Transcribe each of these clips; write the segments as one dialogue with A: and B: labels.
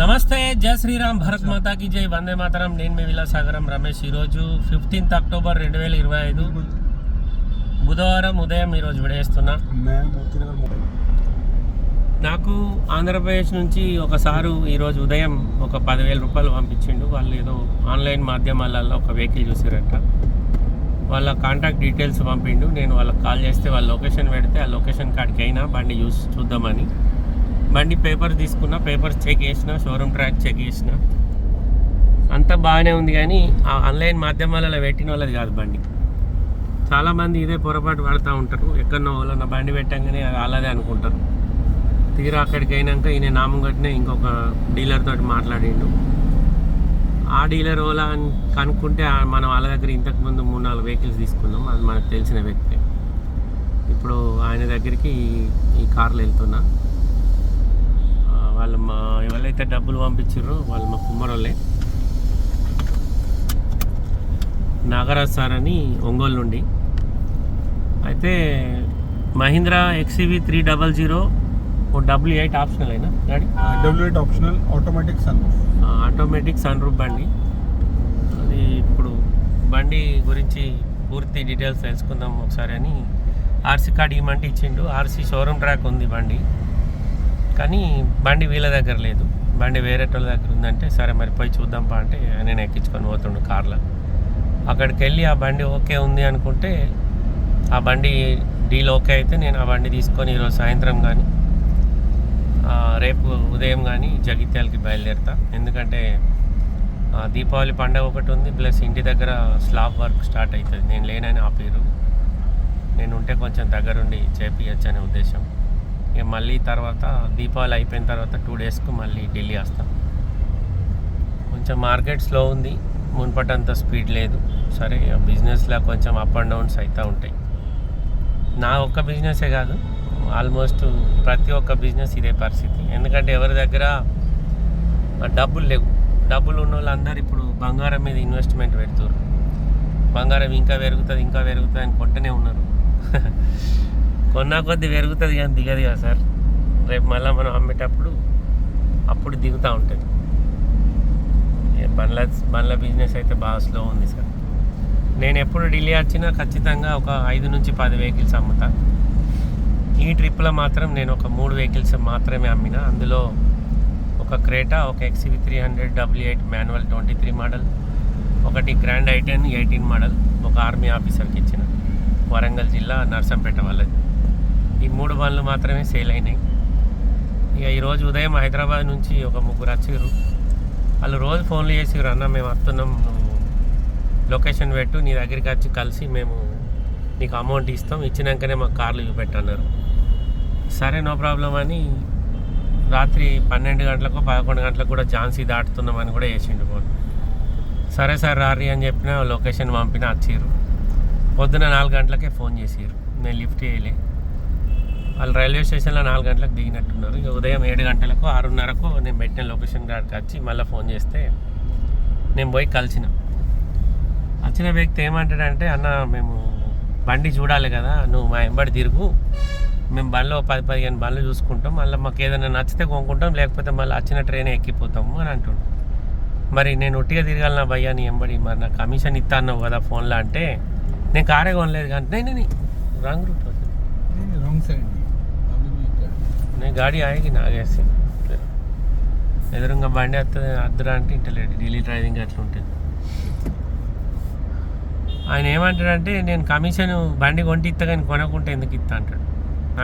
A: నమస్తే జయ శ్రీరామ్ భరత్ మాతాకి జై. వందే మాతరం నేను మీ విలాసాగరం రమేష్. ఈరోజు ఫిఫ్టీన్త్ అక్టోబర్ రెండు వేల ఇరవై ఐదు. బుధవారం ఉదయం ఈరోజు విడేస్తున్నా. నాకు ఆంధ్రప్రదేశ్ నుంచి ఒకసారు ఈరోజు ఉదయం ఒక పదివేల రూపాయలు పంపించిండు. వాళ్ళు ఏదో ఆన్లైన్ మాధ్యమాలలో ఒక వెహికల్ చూసారంట. వాళ్ళ కాంటాక్ట్ డీటెయిల్స్ పంపిండు. నేను వాళ్ళకి కాల్ చేస్తే వాళ్ళ లొకేషన్ పెడితే ఆ లొకేషన్ కాడికి అయినా బండి చూసి చూద్దామని. బండి పేపర్ తీసుకున్న పేపర్స్ చెక్ చేసిన షోరూమ్ ట్రాక్ చెక్ చేసిన. అంతా బాగానే ఉంది కానీ ఆ ఆన్లైన్ మాధ్యమాలలో పెట్టిన వాళ్ళది కాదు బండి. చాలామంది ఇదే పొరపాటు పడుతూ ఉంటారు. ఎక్కడనో వాళ్ళన్న బండి పెట్టంగానే అది అలాదే అనుకుంటారు. తీరా అక్కడికి అయినాక ఈయన నామం కట్టిన ఇంకొక డీలర్ తోటి మాట్లాడిండు. ఆ డీలర్ ఓలా అని కనుక్కుంటే మనం వాళ్ళ దగ్గర ఇంతకు ముందు మూడు నాలుగు వెహికల్స్ తీసుకున్నాం. అది మనకు తెలిసిన వ్యక్తి. ఇప్పుడు ఆయన దగ్గరికి ఈ- కార్లు వెళ్తున్నా. వాళ్ళు మా ఎవరైతే డబ్బులు పంపించారు వాళ్ళు మా కుమ్మరోళ్ళే. నాగరాజ్ సార్ అని ఒంగోలు నుండి అయితే Mahindra XUV three double zero oh W eight optional అయినా? Daddy?
B: W eight optional automatic sun
A: automatic sunroof బండి. అది ఇప్పుడు బండి గురించి పూర్తి డీటెయిల్స్ తెలుసుకుందాం ఒకసారి అని. ఆర్సీ కార్డ్ ఇవ్వమంటే ఇచ్చిండు. ఆర్సీ షోరూమ్ ట్రాక్ ఉంది బండి. కానీ బండి వీళ్ళ దగ్గర లేదు. బండి వేరే వాళ్ళ దగ్గర ఉందంటే సరే మరి పోయి చూద్దాంపా అంటే నేను ఎక్కించుకొని పోతుండు కార్లో. అక్కడికి వెళ్ళి ఆ బండి ఓకే ఉంది అనుకుంటే ఆ బండి డీల్ ఓకే అయితే నేను ఆ బండి తీసుకొని ఈరోజు సాయంత్రం కానీ రేపు ఉదయం కానీ జగిత్యాలకి బయలుదేరుతా. ఎందుకంటే దీపావళి పండగ ఒకటి ఉంది ప్లస్ ఇంటి దగ్గర స్లాబ్ వర్క్ స్టార్ట్ అవుతుంది నేను లేనని ఆపేరు నేను ఉంటే కొంచెం దగ్గరుండి చేపియచ్చు అనే ఉద్దేశం. ఇక మళ్ళీ తర్వాత దీపావళి అయిపోయిన తర్వాత టూ డేస్కు మళ్ళీ ఢిల్లీ వస్తాం. కొంచెం మార్కెట్ స్లో ఉంది మున్పటంత స్పీడ్ లేదు. సరే బిజినెస్లో కొంచెం అప్ అండ్ డౌన్స్ అవుతూ ఉంటాయి. నా ఒక్క బిజినెసే కాదు ఆల్మోస్ట్ ప్రతి ఒక్క బిజినెస్ ఇదే పరిస్థితి. ఎందుకంటే ఎవరి దగ్గర డబ్బులు లేవు. డబ్బులు ఉన్న వాళ్ళందరూ ఇప్పుడు బంగారం మీద ఇన్వెస్ట్మెంట్ పెడుతున్నారు బంగారం ఇంకా పెరుగుతుంది ఇంకా పెరుగుతుంది అని కొంటనే ఉన్నారు. కొన్నా కొద్ది పెరుగుతుంది కానీ దిగదు కదా సార్. రేపు మళ్ళీ మనం అమ్మేటప్పుడు అప్పుడు దిగుతూ ఉంటుంది. బండ్ల బండ్ల బిజినెస్ అయితే బాగా స్లో ఉంది సార్. నేను ఎప్పుడు ఢిల్లీ వచ్చినా ఖచ్చితంగా ఒక ఐదు నుంచి పది వెహికల్స్ అమ్ముతా. ఈ ట్రిప్లో మాత్రం నేను ఒక మూడు వెహికల్స్ మాత్రమే అమ్మిన. అందులో ఒక క్రేటా ఒక XUV three hundred W eight manual twenty three model ఒకటి grand i ten eighteen model ఒక ఆర్మీ ఆఫీసర్కి ఇచ్చిన. వరంగల్ జిల్లా నర్సంపేట వాళ్ళది. ఈ మూడు బండ్లు మాత్రమే సేల్ అయినాయి. ఇక ఈరోజు ఉదయం హైదరాబాద్ నుంచి ఒక ముగ్గురు వచ్చారు వాళ్ళు రోజు ఫోన్లు చేసిర్రు అన్న మేము వస్తున్నాం నువ్వు లొకేషన్ పెట్టు నీ దగ్గరికి వచ్చి కలిసి మేము నీకు అమౌంట్ ఇస్తాం ఇచ్చినాకనే మాకు కార్లు చూపెట్టన్నారు సరే నో ప్రాబ్లం అని రాత్రి పన్నెండు గంటలకు పదకొండు గంటలకు కూడా ఝాన్సీ దాటుతున్నామని కూడా వేసిండు ఫోన్. సరే సార్ రారి అని చెప్పిన లొకేషన్ పంపిన వచ్చిర్రు. పొద్దున నాలుగు గంటలకే ఫోన్ చేసిర్రు. నేను లిఫ్ట్ చేయలే. వాళ్ళు రైల్వే స్టేషన్లో నాలుగు గంటలకు దిగినట్టున్నారు. ఇక ఉదయం ఏడు గంటలకు ఆరున్నరకు నేను పెట్టిన లొకేషన్ కాడికి వచ్చి మళ్ళీ ఫోన్ చేస్తే నేను పోయి కలిసిన. వచ్చిన వ్యక్తి ఏమంటాడంటే అన్న మేము బండి చూడాలి కదా నువ్వు మా ఎంబడి తిరుగు. మేము బండ్లో పది పదిహేను బండ్లు చూసుకుంటాం. మళ్ళీ మాకు ఏదైనా నచ్చితే కొనుక్కుంటాం లేకపోతే మళ్ళీ వచ్చిన ట్రైన్ ఎక్కిపోతాము అని అంటుండు. మరి నేను ఒట్టిగా తిరగాలన్నా భయ్యా నీ ఎంబడి మరి నాకు కమిషన్ ఇస్తా అన్నావు కదా ఫోన్లో అంటే నేను కారే కొనలేదు కానీ నేను రాంగ్ రూట్
B: రాంగ్ సైడ్
A: నేను గాడి ఆగి నాగేసి ఎదురుగా బండి వస్తుంది అద్దరా అంటే ఇంటలేడు. ఢిల్లీ డ్రైవింగ్ అట్లా ఉంటుంది. ఆయన ఏమంటాడంటే నేను కమిషన్ బండి కొంటి ఇస్తా కానీ కొనకుంటే ఎందుకు ఇస్తా అంటాడు.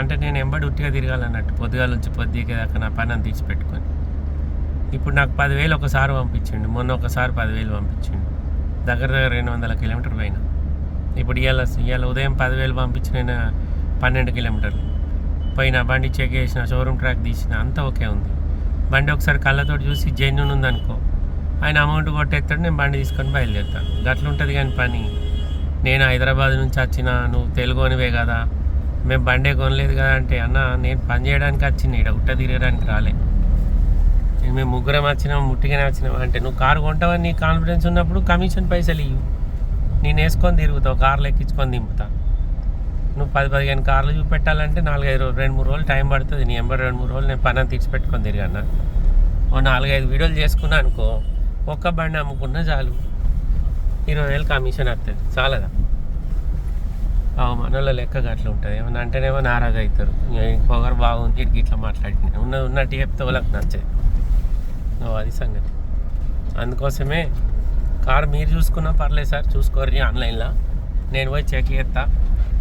A: అంటే నేను ఎంబడి ఉట్టిగా తిరగాలన్నట్టు పొద్దుగాల నుంచి పొద్దుకేదాకా నా పని అంత తీసి పెట్టుకొని ఇప్పుడు నాకు పదివేలు ఒకసారి పంపించిండు. మొన్న ఒకసారి పదివేలు పంపించిండు. దగ్గర దగ్గర రెండు వందల కిలోమీటర్ పైన ఇప్పుడు ఇవాళ ఇవాళ ఉదయం పదివేలు పంపించిన పన్నెండు కిలోమీటర్లు. పైన బండి చెక్ చేసిన షోరూమ్ ట్రాక్ తీసిన అంతా ఓకే ఉంది. బండి ఒకసారి కళ్ళతో చూసి జెన్యున్ ఉందనుకో ఆయన అమౌంట్ కొట్టేస్తాడు నేను బండి తీసుకొని బయలుదేరుతాను గట్లుంటుంది కానీ పని. నేను హైదరాబాద్ నుంచి వచ్చిన నువ్వు తెలుగునివే కదా మేము బండే కొనలేదు కదా అంటే అన్న నేను పని చేయడానికి వచ్చిన ఇక్కడ ఉట్ట తిరగడానికి రాలే. నేను మేము ముగ్గురం వచ్చినాం ముట్టిగానే వచ్చినాం. అంటే నువ్వు కారు కొంటావని నీ కాన్ఫిడెన్స్ ఉన్నప్పుడు కమిషన్ పైసలు ఇవ్వు నేను వేసుకొని తిరుగుతావు కారు ఎక్కించుకొని దింపుతా. నువ్వు పది పదిహేను కార్లు చూపెట్టాలంటే నాలుగైదు రోజులు రెండు మూడు రోజులు టైం పడుతుంది. నీ ఎంబర్ రెండు మూడు రోజులు నేను పని తీర్చి పెట్టుకొని తిరిగాను ఓ నాలుగైదు వీడియోలు చేసుకున్నా అనుకో ఒక్క బండి అమ్ముకున్నా చాలు. ఇరవై వేలు కమిషన్ వస్తుంది చాలదా? అవు మనలో లెక్క అట్లా ఉంటుంది. ఏమన్నా అంటేనేమో నారాజ్ అవుతారు ఇంకొకరు పొగరు బాగుంది ఇటు ఇట్లా మాట్లాడిన ఉన్న ఉన్నట్టు చెప్తే వాళ్ళకి నచ్చదు. ఓ, అది సంగతి. అందుకోసమే కారు మీరు చూసుకున్నా పర్లేదు సార్. చూసుకోరు ఆన్లైన్లో. నేను పోయి చెక్ చేస్తా.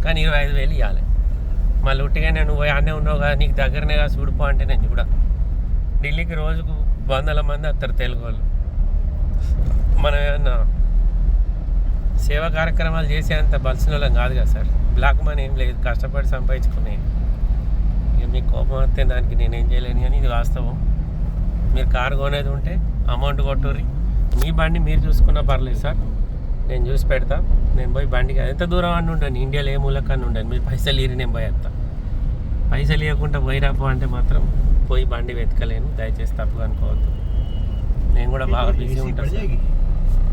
A: కానీ ఇరవై ఐదు వేలు ఇవ్వాలి మళ్ళీ ఉట్టిగా నేను పోయి అన్నే ఉన్నావు కదా నీకు దగ్గరనే కదా చూడుపో అంటే నేను చూడ. ఢిల్లీకి రోజుకు వందల మంది వస్తారు తెలుగు వాళ్ళు. మనం ఏమన్నా సేవా కార్యక్రమాలు చేసేంత బలిసిన వాళ్ళం కాదు కదా సార్. బ్లాక్ మనీ ఏం లేదు కష్టపడి సంపాదించుకునే. ఇక మీకు కోపం వస్తే దానికి నేనేం చేయలేను కానీ ఇది వాస్తవం. మీరు కారు కొనేది ఉంటే అమౌంట్ కొట్టుర్రి. మీ బండి మీరు చూసుకున్నా పర్లేదు సార్. నేను చూసి పెడతా. నేను పోయి బండికి ఎంత దూరం అని ఉండను. ఇండియాలో ఏ మూలకన్నా ఉండను. మీరు పైసలు ఇరి నేను పోయేస్తా పైసలు ఇవ్వకుండా పోయిరాపో అంటే మాత్రం పోయి బండి వెతకలేను. దయచేసి తప్పు అనుకోవద్దు. నేను కూడా బాగా బిజీ ఉంటాను.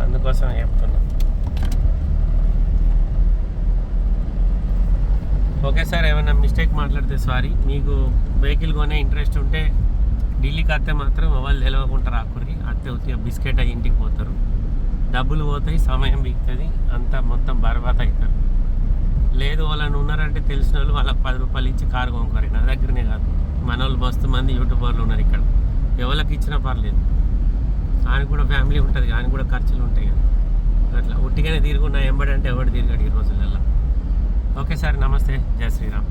A: అందుకోసం చెప్తున్నా. ఓకే సార్ ఏమైనా మిస్టేక్ మాట్లాడితే సారీ. మీకు వెహికల్ కొనే ఇంట్రెస్ట్ ఉంటే ఢిల్లీకి వస్తే మాత్రం వాళ్ళు తెలియకుండా రాకుర్రి అత్తే బిస్కెట్ అయ్యి ఇంటికి పోతారు. డబ్బులు పోతాయి సమయం బిగుతుంది అంతా మొత్తం బర్బాద్ అవుతారు లేదు వాళ్ళని ఉన్నారంటే తెలిసిన వాళ్ళు వాళ్ళకి పది రూపాయలు ఇచ్చి కారు కొనుక్కోరు. నా దగ్గరనే కాదు. మన వాళ్ళు మస్తు మంది యూట్యూబర్లు ఉన్నారు ఇక్కడ. ఎవరికి ఇచ్చినా పర్లేదు. ఆయన కూడా ఫ్యామిలీ ఉంటుంది ఆయన కూడా ఖర్చులు ఉంటాయి కదా. అట్లా ఉట్టిగానే తిరుగున్నా ఎంబడంటే ఎవడు తిరిగాడు ఈ రోజులలో ఓకే సార్ నమస్తే. జయ శ్రీరామ్.